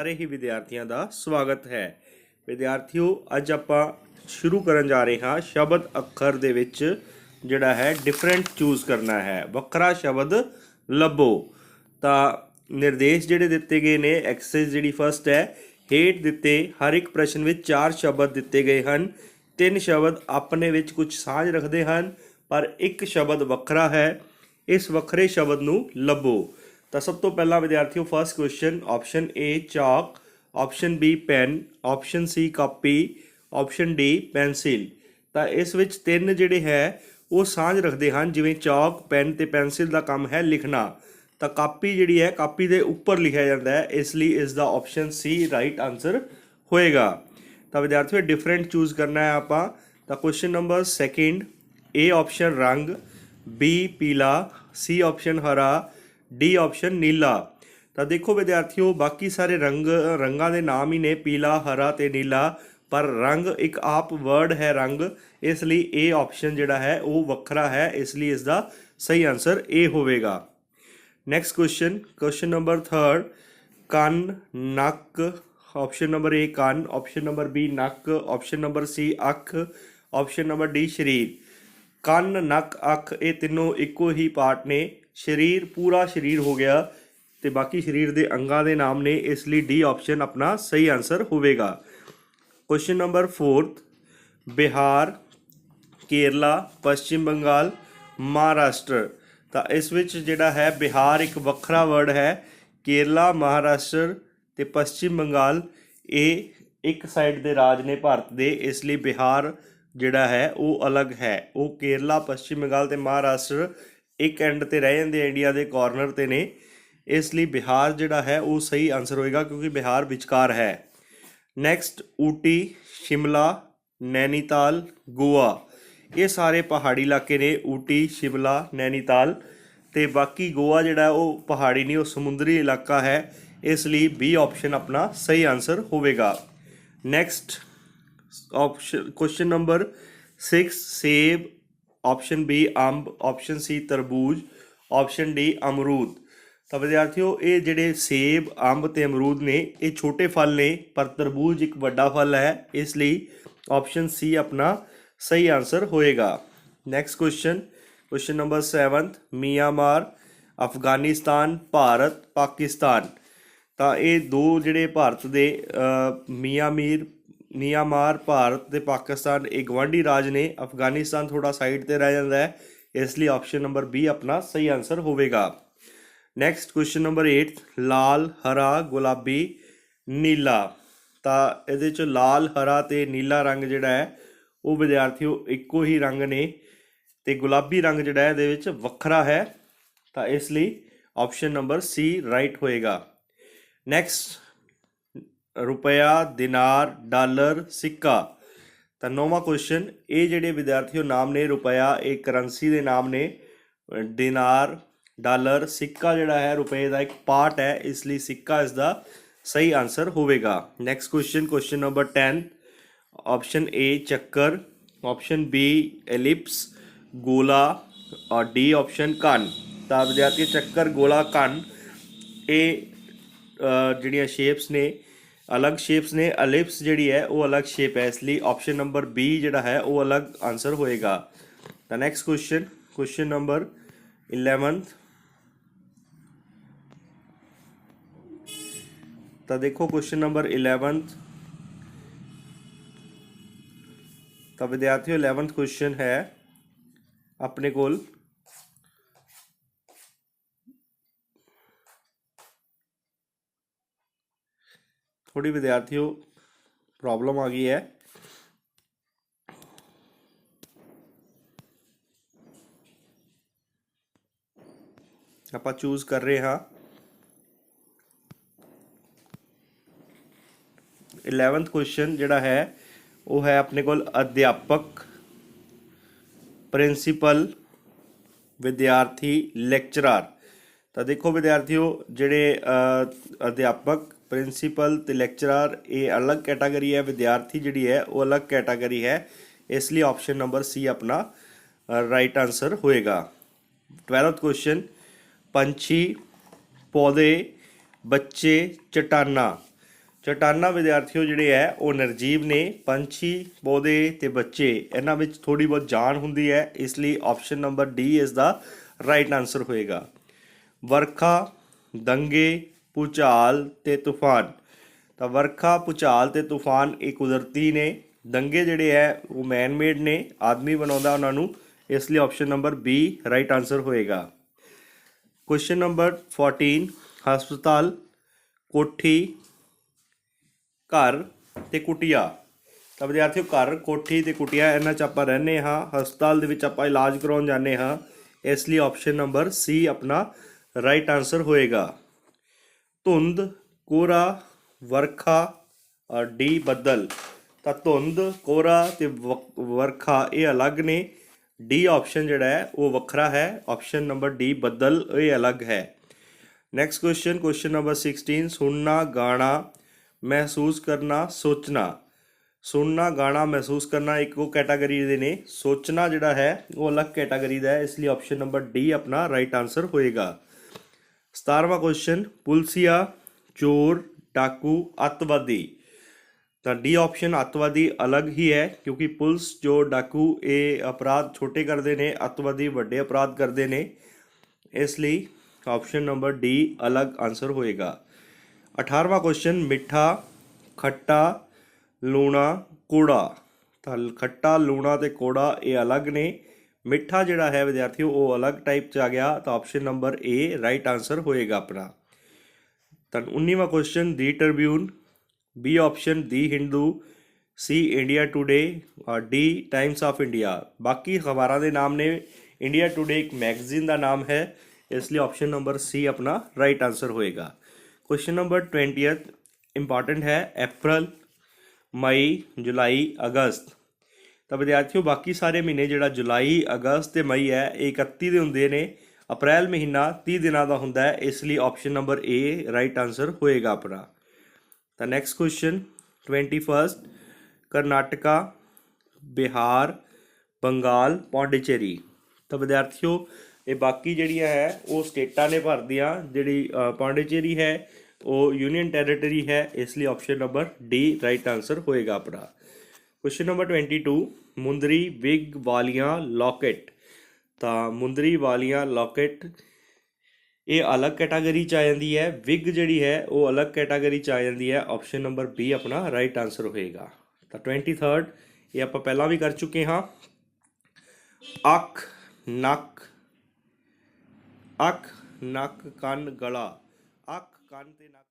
ਸਾਰੇ ਹੀ ਵਿਦਿਆਰਥੀਆਂ ਦਾ ਸਵਾਗਤ ਹੈ। ਵਿਦਿਆਰਥੀਓ, ਅੱਜ ਆਪਾਂ ਸ਼ੁਰੂ ਕਰਨ ਜਾ ਰਹੇ ਹਾਂ ਸ਼ਬਦ ਅੱਖਰ ਦੇ ਵਿੱਚ, ਜਿਹੜਾ ਹੈ ਡਿਫਰੈਂਟ ਚੂਜ਼ ਕਰਨਾ ਹੈ। ਵੱਖਰਾ ਸ਼ਬਦ ਲੱਭੋ। ਤਾਂ ਨਿਰਦੇਸ਼ ਜਿਹੜੇ ਦਿੱਤੇ ਗਏ ਨੇ ਐਕਸਰਸਾਈਜ਼ ਜਿਹੜੀ ਫਰਸਟ ਹੈ, ਹੇਠ ਦਿੱਤੇ ਹਰ ਇੱਕ ਪ੍ਰਸ਼ਨ ਵਿੱਚ ਚਾਰ ਸ਼ਬਦ ਦਿੱਤੇ ਗਏ ਹਨ। ਤਿੰਨ ਸ਼ਬਦ ਆਪਣੇ ਵਿੱਚ ਕੁਝ ਸਾਂਝ ਰੱਖਦੇ ਹਨ, ਪਰ ਇੱਕ ਸ਼ਬਦ ਵੱਖਰਾ ਹੈ। ਇਸ ਵੱਖਰੇ ਸ਼ਬਦ ਨੂੰ ਲੱਭੋ। ਤਾਂ ਸਭ ਤੋਂ ਪਹਿਲਾਂ ਵਿਦਿਆਰਥੀਓ first question option A, chalk option B pen option C, copy option D, pencil. ਤਾਂ ਇਸ ਵਿੱਚ ਤਿੰਨ ਜਿਹੜੇ ਹੈ, ਉਹ ਸਾਂਝ ਰੱਖਦੇ ਹਨ, ਜਿਵੇਂ ਚਾਕ ਪੈਨ ਤੇ ਪੈਨਸਿਲ ਦਾ ਕੰਮ ਹੈ ਲਿਖਣਾ। ਤਾਂ ਕਾਪੀ ਜਿਹੜੀ ਹੈ, ਕਾਪੀ ਦੇ ਉੱਪਰ ਲਿਖਿਆ ਜਾਂਦਾ ਹੈ, ਇਸ ਲਈ ਇਸ ਦਾ ਆਪਸ਼ਨ ਸੀ ਰਾਈਟ ਆਨਸਰ ਹੋਏਗਾ। ਤਾਂ ਵਿਦਿਆਰਥੀਓ ਡਿਫਰੈਂਟ ਚੂਜ਼ ਕਰਨਾ ਹੈ ਆਪਾਂ। ਤਾਂ question number second A option ਰੰਗ, B ਪੀਲਾ, C ਆਪਸ਼ਨ ਹਰਾ ਡੀ ਆਪਸ਼ਨ ਨੀਲਾ। ਤਾਂ ਦੇਖੋ ਵਿਦਿਆਰਥੀਓ, ਬਾਕੀ ਸਾਰੇ ਰੰਗ, ਰੰਗਾਂ ਦੇ ਨਾਮ ਹੀ ਨੇ, ਪੀਲਾ, ਹਰਾ ਤੇ ਨੀਲਾ। ਪਰ ਰੰਗ ਇੱਕ ਆਪ ਵਰਡ ਹੈ ਰੰਗ, ਇਸ ਲਈ ਇਹ ਆਪਸ਼ਨ ਜਿਹੜਾ ਹੈ, ਉਹ ਵੱਖਰਾ ਹੈ, ਇਸ ਲਈ ਇਸ ਦਾ ਸਹੀ ਆਨਸਰ ਇਹ ਹੋਵੇਗਾ। ਨੈਕਸਟ ਕੁਐਸਚਨ ਕੁਐਸਚਨ ਨੰਬਰ 3 ਕੰਨ, ਨੱਕ ਆਪਸ਼ਨ ਨੰਬਰ A ਕੰਨ ਆਪਸ਼ਨ ਨੰਬਰ B ਨੱਕ ਆਪਸ਼ਨ ਨੰਬਰ C ਅੱਖ ਆਪਸ਼ਨ ਨੰਬਰ D ਸਰੀਰ। ਕੰਨ, ਨੱਕ, ਅੱਖ, ਇਹ ਤਿੰਨੋਂ ਇੱਕੋ ਹੀ ਪਾਰਟ ਨੇ। ਸਰੀਰ, ਪੂਰਾ ਸਰੀਰ ਹੋ ਗਿਆ ਤੇ ਬਾਕੀ ਸਰੀਰ ਦੇ ਅੰਗਾਂ ਦੇ ਨਾਮ ਨੇ ਇਸ ਲਈ ਡੀ ਆਪਸ਼ਨ ਆਪਣਾ ਸਹੀ ਆਨਸਰ ਹੋਵੇਗਾ। Question number 4th Bihar, Kerala, ਪੱਛਮੀ ਬੰਗਾਲ, ਮਹਾਰਾਸ਼ਟਰ। ਤਾਂ ਇਸ ਵਿੱਚ ਜਿਹੜਾ ਹੈ, ਬਿਹਾਰ ਇੱਕ ਵੱਖਰਾ ਵਰਡ ਹੈ। ਕੇਰਲਾ, ਮਹਾਰਾਸ਼ਟਰ ਤੇ ਪੱਛਮੀ ਬੰਗਾਲ, ਇਹ ਇੱਕ ਸਾਈਡ ਦੇ ਰਾਜ ਨੇ ਭਾਰਤ ਦੇ, ਇਸ ਲਈ ਬਿਹਾਰ ਜਿਹੜਾ ਹੈ, ਉਹ ਅਲੱਗ ਹੈ। ਉਹ ਕੇਰਲਾ, ਪੱਛਮੀ ਬੰਗਾਲ ਤੇ ਮਹਾਰਾਸ਼ਟਰ ਇੱਕ ਐਂਡ ਤੇ ਰਹਿ ਜਾਂਦੇ ਆ ਇੰਡੀਆ ਦੇ ਕਾਰਨਰ ਤੇ ਨੇ। ਇਸ ਲਈ ਬਿਹਾਰ ਜਿਹੜਾ ਹੈ ਉਹ ਸਹੀ ਆਨਸਰ ਹੋਏਗਾ ਕਿਉਂਕਿ ਬਿਹਾਰ ਵਿਚਕਾਰ ਹੈ। ਨੈਕਸਟ ਊਟੀ, ਸ਼ਿਮਲਾ, ਨੈਨੀਤਾਲ, ਗੋਆ। ਇਹ ਸਾਰੇ ਪਹਾੜੀ ਇਲਾਕੇ ਨੇ, ਊਟੀ, ਸ਼ਿਮਲਾ, ਨੈਨੀਤਾਲ ਤੇ ਬਾਕੀ ਗੋਆ ਜਿਹੜਾ ਉਹ ਪਹਾੜੀ ਨਹੀਂ, ਉਹ ਸਮੁੰਦਰੀ ਇਲਾਕਾ ਹੈ। ਇਸ ਲਈ ਬੀ ਆਪਸ਼ਨ ਆਪਣਾ ਸਹੀ ਆਨਸਰ ਹੋਵੇਗਾ। ਨੈਕਸਟ ਆਪਸ਼ਨ ਕੁਐਸਚਨ ਨੰਬਰ 6 ਸੇਬ ਆਪਸ਼ਨ ਬੀ ਅੰਬ ਆਪਸ਼ਨ ਸੀ ਤਰਬੂਜ ਆਪਸ਼ਨ ਡੀ ਅਮਰੂਦ। ਤਾਂ ਵਿਦਿਆਰਥੀਓ, ਇਹ ਜਿਹੜੇ ਸੇਬ, ਅੰਬ ਤੇ ਅਮਰੂਦ ਨੇ, ਇਹ ਛੋਟੇ ਫਲ ਨੇ, ਪਰ ਤਰਬੂਜ ਇੱਕ ਵੱਡਾ ਫਲ ਹੈ। ਇਸ ਲਈ ਆਪਸ਼ਨ ਸੀ ਆਪਣਾ ਸਹੀ ਆਨਸਰ ਹੋਏਗਾ। Next question question number 7th Myanmar, Afghanistan, Bharat, Pakistan. ਤਾਂ ਇਹ ਦੋ ਜਿਹੜੇ ਭਾਰਤ ਦੇ ਮੀਆਂਮੀਰ ਮਿਆਂਮਾਰ, ਭਾਰਤ ਤੇ ਪਾਕਿਸਤਾਨ, ਇਹ ਗਵਾਂਢੀ ਰਾਜ ਨੇ ਅਫਗਾਨਿਸਤਾਨ ਥੋੜਾ ਸਾਈਡ ਤੇ ਰਹਿ ਜਾਂਦਾ ਹੈ। ਇਸ ਲਈ ਆਪਸ਼ਨ ਨੰਬਰ ਬੀ ਆਪਣਾ ਸਹੀ ਆਨਸਰ ਹੋਵੇਗਾ। ਨੈਕਸਟ ਕੁਐਸਚਨ ਨੰਬਰ 8 ਲਾਲ, ਹਰਾ, ਗੁਲਾਬੀ, ਨੀਲਾ। ਤਾਂ ਇਹਦੇ ਚ ਲਾਲ, ਹਰਾ ਤੇ ਨੀਲਾ ਰੰਗ ਜਿਹੜਾ ਹੈ, ਉਹ ਵਿਦਿਆਰਥੀਓ ਇੱਕੋ ਹੀ ਰੰਗ ਨੇ ਤੇ ਗੁਲਾਬੀ ਰੰਗ ਜਿਹੜਾ ਹੈ, ਇਹਦੇ ਵਿੱਚ ਵੱਖਰਾ ਹੈ। ਤਾਂ ਇਸ ਲਈ ਆਪਸ਼ਨ ਨੰਬਰ ਸੀ ਰਾਈਟ ਹੋਏਗਾ। ਨੈਕਸਟ ਰੁਪਿਆ ਦਿਨਾਰ, ਡਾਲਰ, ਸਿੱਕਾ। ਤਾਂ ਨੌਵਾਂ ਕੁਐਸਚਨ ਇਹ ਜਿਹੜੇ ਵਿਦਿਆਰਥੀਓ ਨਾਮ ਨੇ ਰੁਪਇਆ, ਇਹ ਕਰੰਸੀ ਦੇ ਨਾਮ ਨੇ। ਦਿਨਾਰ, ਡਾਲਰ, ਸਿੱਕਾ ਜਿਹੜਾ ਹੈ, ਰੁਪਏ ਦਾ ਇੱਕ ਪਾਰਟ ਹੈ, ਇਸ ਲਈ ਸਿੱਕਾ ਇਸ ਦਾ ਸਹੀ ਆਨਸਰ ਹੋਵੇਗਾ। Next question question number 10 option A, ਚੱਕਰ। ਆਪਸ਼ਨ B ਐਲਿਪਸ ਗੋਲਾ ਔਰ D ਆਪਸ਼ਨ ਕੰਨ। ਤਾਂ ਵਿਦਿਆਰਥੀ, ਚੱਕਰ, ਗੋਲਾ, ਕੰਨ। ਇਹ ਜਿਹੜੀਆਂ ਸ਼ੇਪਸ ਨੇ ਅਲੱਗ ਸ਼ੇਪਸ ਨੇ ਐਲਿਪਸ ਜਿਹੜੀ ਹੈ ਉਹ ਅਲੱਗ ਸ਼ੇਪ ਹੈ ਇਸ ਲਈ ਆਪਸ਼ਨ ਨੰਬਰ B ਜਿਹੜਾ ਹੈ ਉਹ ਅਲੱਗ ਆਨਸਰ ਹੋਏਗਾ ਤਾਂ next question question number 11th ਤਾਂ ਦੇਖੋ ਕੁਐਸਚਨ ਨੰਬਰ 11th ਤਾਂ ਵਿਦਿਆਰਥੀਓ 11th ਕੁਐਸਚਨ ਹੈ ਆਪਣੇ ਕੋਲ ਥੋੜੀ ਵਿਦਿਆਰਥੀਓ ਪ੍ਰੋਬਲਮ ਆ ਗਈ ਹੈ। ਆਪਾਂ ਚੂਜ਼ ਕਰ ਰਹੇ ਹਾਂ। 11th ਕੁਐਸਚਨ ਜਿਹੜਾ ਹੈ, ਉਹ ਹੈ ਆਪਣੇ ਕੋਲ ਅਧਿਆਪਕ ਪ੍ਰਿੰਸੀਪਲ ਵਿਦਿਆਰਥੀ ਲੈਕਚਰਰ ਤਾਂ ਦੇਖੋ ਵਿਦਿਆਰਥੀਓ, ਜਿਹੜੇ ਅਧਿਆਪਕ ਪ੍ਰਿੰਸੀਪਲ ਤੇ ਲੈਕਚਰਰ, ਇਹ ਅਲੱਗ ਕੈਟਾਗਰੀ ਹੈ, ਵਿਦਿਆਰਥੀ ਜਿਹੜੀ ਹੈ, ਉਹ ਅਲੱਗ ਕੈਟਾਗਰੀ ਹੈ। ਇਸ ਲਈ ਆਪਸ਼ਨ ਨੰਬਰ ਸੀ ਆਪਣਾ ਰਾਈਟ ਆਨਸਰ ਹੋਏਗਾ। 12th ਕੁਐਸਚਨ ਪੰਛੀ, ਪੌਦੇ, ਬੱਚੇ, ਚਟਾਨਾ। ਚਟਾਨਾ ਵਿਦਿਆਰਥੀਓ ਜਿਹੜੇ ਹੈ, ਉਹ ਨਿਰਜੀਵ ਨੇ। ਪੰਛੀ, ਪੌਦੇ ਤੇ ਬੱਚੇ, ਇਹਨਾਂ ਵਿੱਚ ਥੋੜੀ ਬਹੁਤ ਜਾਨ ਹੁੰਦੀ ਹੈ। ਇਸ ਲਈ ਆਪਸ਼ਨ ਨੰਬਰ ਡੀ ਇਸ ਦਾ ਰਾਈਟ ਆਨਸਰ ਹੋਏਗਾ। ਵਰਖਾ, ਦੰਗੇ ਭੂਚਾਲ ਤੇ ਤੂਫਾਨ। ਤਾਂ ਵਰਖਾ, ਭੂਚਾਲ ਤੇ ਤੂਫਾਨ ਇਹ ਕੁਦਰਤੀ ਨੇ। ਦੰਗੇ ਜਿਹੜੇ ਹੈ, ਉਹ ਮੈਨ ਮੇਡ ਨੇ। ਆਦਮੀ ਬਣਾਉਂਦਾ ਉਹਨਾਂ ਨੂੰ। ਇਸ ਲਈ option number B right answer ਹੋਏਗਾ। ਕੁਐਸਚਨ ਨੰਬਰ 14 ਹਸਪਤਾਲ, ਕੋਠੀ, ਘਰ ਤੇ ਕੁਟੀਆ। ਤਾਂ ਵਿਦਿਆਰਥੀਓ, ਘਰ, ਕੋਠੀ ਤੇ ਕੁਟੀਆ, ਇਹਨਾਂ 'ਚ ਆਪਾਂ ਰਹਿੰਦੇ ਹਾਂ। ਹਸਪਤਾਲ ਦੇ ਵਿੱਚ ਆਪਾਂ ਇਲਾਜ ਕਰਾਉਣ ਜਾਂਦੇ ਹਾਂ। ਇਸ ਲਈ ਆਪਸ਼ਨ ਨੰਬਰ ਸੀ ਆਪਣਾ ਰਾਈਟ ਆਨਸਰ ਹੋਏਗਾ। ਧੁੰਦ ਕੋਰਾ ਵਰਖਾ ਔਰ ਡੀ, ਬੱਦਲ। ਤਾਂ ਧੁੰਦ ਕੋਰਾ ਤੇ ਵਰਖਾ ਇਹ ਅਲੱਗ ਨੇ। ਡੀ ਆਪਸ਼ਨ ਜਿਹੜਾ ਹੈ, ਉਹ ਵੱਖਰਾ ਹੈ। ਆਪਸ਼ਨ ਨੰਬਰ ਡੀ, ਬੱਦਲ, ਇਹ ਅਲੱਗ ਹੈ। ਨੈਕਸਟ ਕੁਐਸਚਨ ਕੁਐਸਚਨ ਨੰਬਰ 16 ਸੁਣਨਾ, ਗਾਣਾ, ਮਹਿਸੂਸ ਕਰਨਾ, ਸੋਚਣਾ। ਸੁਣਨਾ, ਗਾਣਾ, ਮਹਿਸੂਸ ਕਰਨਾ ਇੱਕੋ ਕੈਟਾਗਰੀ ਦੇ ਨੇ। ਸੋਚਣਾ ਜਿਹੜਾ ਹੈ, ਉਹ ਅਲੱਗ ਕੈਟਾਗਰੀ ਦਾ ਹੈ। ਇਸ ਲਈ ਆਪਸ਼ਨ ਨੰਬਰ ਡੀ ਆਪਣਾ ਰਾਈਟ ਆਨਸਰ ਹੋਏਗਾ। 17ਵਾਂ ਕੁਐਸਚਨ ਪੁਲਸੀਆ, ਚੋਰ, ਡਾਕੂ, ਅੱਤਵਾਦੀ। ਤਾਂ ਡੀ ਆਪਸ਼ਨ ਅੱਤਵਾਦੀ ਅਲੱਗ ਹੀ ਹੈ, ਕਿਉਂਕਿ ਪੁਲਿਸ ਜੋ ਡਾਕੂ, ਇਹ ਅਪਰਾਧ ਛੋਟੇ ਕਰਦੇ ਨੇ, ਅੱਤਵਾਦੀ ਵੱਡੇ ਅਪਰਾਧ ਕਰਦੇ ਨੇ। ਇਸ ਲਈ ਆਪਸ਼ਨ ਨੰਬਰ ਡੀ ਅਲੱਗ ਆਨਸਰ ਹੋਏਗਾ। 18ਵਾਂ ਕੁਐਸਚਨ ਮਿੱਠਾ, ਖੱਟਾ, ਲੂਣਾ, ਕੂੜਾ। ਤਾਂ ਖੱਟਾ, ਲੂਣਾ ਤੇ ਕੂੜਾ ਇਹ ਅਲੱਗ ਨੇ। ਮਿੱਠਾ ਜਿਹੜਾ ਹੈ ਵਿਦਿਆਰਥੀਓ, ਉਹ ਅਲੱਗ ਟਾਈਪ ਚ ਆ ਗਿਆ, ਤਾਂ option number A right answer ਹੋਏਗਾ ਆਪਣਾ। ਤਾਂ 19ਵਾਂ question the Tribune B option the Hindu C India Today ਔਰ ਡੀ ਟਾਈਮਸ ਆਫ ਇੰਡੀਆ ਬਾਕੀ ਖਬਰਾਂ ਦੇ ਨਾਮ ਨੇ ਇੰਡੀਆ ਟੁਡੇ ਇੱਕ ਮੈਗਜ਼ੀਨ ਦਾ ਨਾਮ ਹੈ, ਇਸ ਲਈ ਆਪਸ਼ਨ ਨੰਬਰ ਸੀ ਆਪਣਾ ਰਾਈਟ ਆਨਸਰ ਹੋਏਗਾ। ਕੁਐਸਚਨ ਨੰਬਰ 20th ਇੰਪੋਰਟੈਂਟ ਹੈ, April ਮਈ ਜੁਲਾਈ ਅਗਸਤ ਤਾਂ ਵਿਦਿਆਰਥੀਓ ਬਾਕੀ ਸਾਰੇ ਮਹੀਨੇ ਜਿਹੜਾ ਜੁਲਾਈ ਅਗਸਤ ਤੇ ਮਈ ਹੈ ਇਹ 31 ਦੇ ਹੁੰਦੇ ਨੇ। ਅਪ੍ਰੈਲ ਮਹੀਨਾ 30 ਦਿਨਾਂ ਦਾ ਹੁੰਦਾ ਹੈ ਇਸ ਲਈ option number A right answer ਹੋਏਗਾ ਆਪਣਾ। ਤਾਂ next question 21st Karnataka Bihar Bengal Pondicherry. ਤਾਂ ਵਿਦਿਆਰਥੀਓ ਇਹ ਬਾਕੀ ਜਿਹੜੀਆਂ ਹੈ ਉਹ ਸਟੇਟਾਂ ਨੇ ਭਰਦੀਆਂ। ਜਿਹੜੀ ਅ, ਪੌਂਡੀਚੇਰੀ ਹੈ ਉਹ ਯੂਨੀਅਨ ਟੈਰੀਟਰੀ ਹੈ ਇਸ ਲਈ option number D right answer ਹੋਏਗਾ ਆਪਣਾ। ਕੁਐਸਚਨ ਨੰਬਰ 22 ਮੁੰਦਰੀ ਵਿਗ ਵਾਲੀਆਂ ਲੋਕੇਟ ਤਾਂ ਮੁੰਦਰੀ ਵਾਲੀਆਂ ਲੋਕੇਟ ਇਹ ਅਲੱਗ ਕੈਟਾਗਰੀ ਚ ਆ ਜਾਂਦੀ ਹੈ। ਵਿਗ ਜਿਹੜੀ ਹੈ, ਉਹ ਅਲੱਗ ਕੈਟਾਗਰੀ ਚ ਆ ਜਾਂਦੀ ਹੈ। ਆਪਸ਼ਨ ਨੰਬਰ ਬੀ ਆਪਣਾ ਰਾਈਟ ਆਨਸਰ ਹੋਏਗਾ। ਤਾਂ 23rd ਇਹ ਆਪਾਂ ਪਹਿਲਾਂ ਵੀ ਕਰ ਚੁੱਕੇ ਹਾਂ। ਅੱਖ, ਨੱਕ ਅੱਖ, ਨੱਕ, ਕੰਨ, ਗਲਾ। ਅੱਖ, ਕੰਨ ਤੇ ਨੱਕ।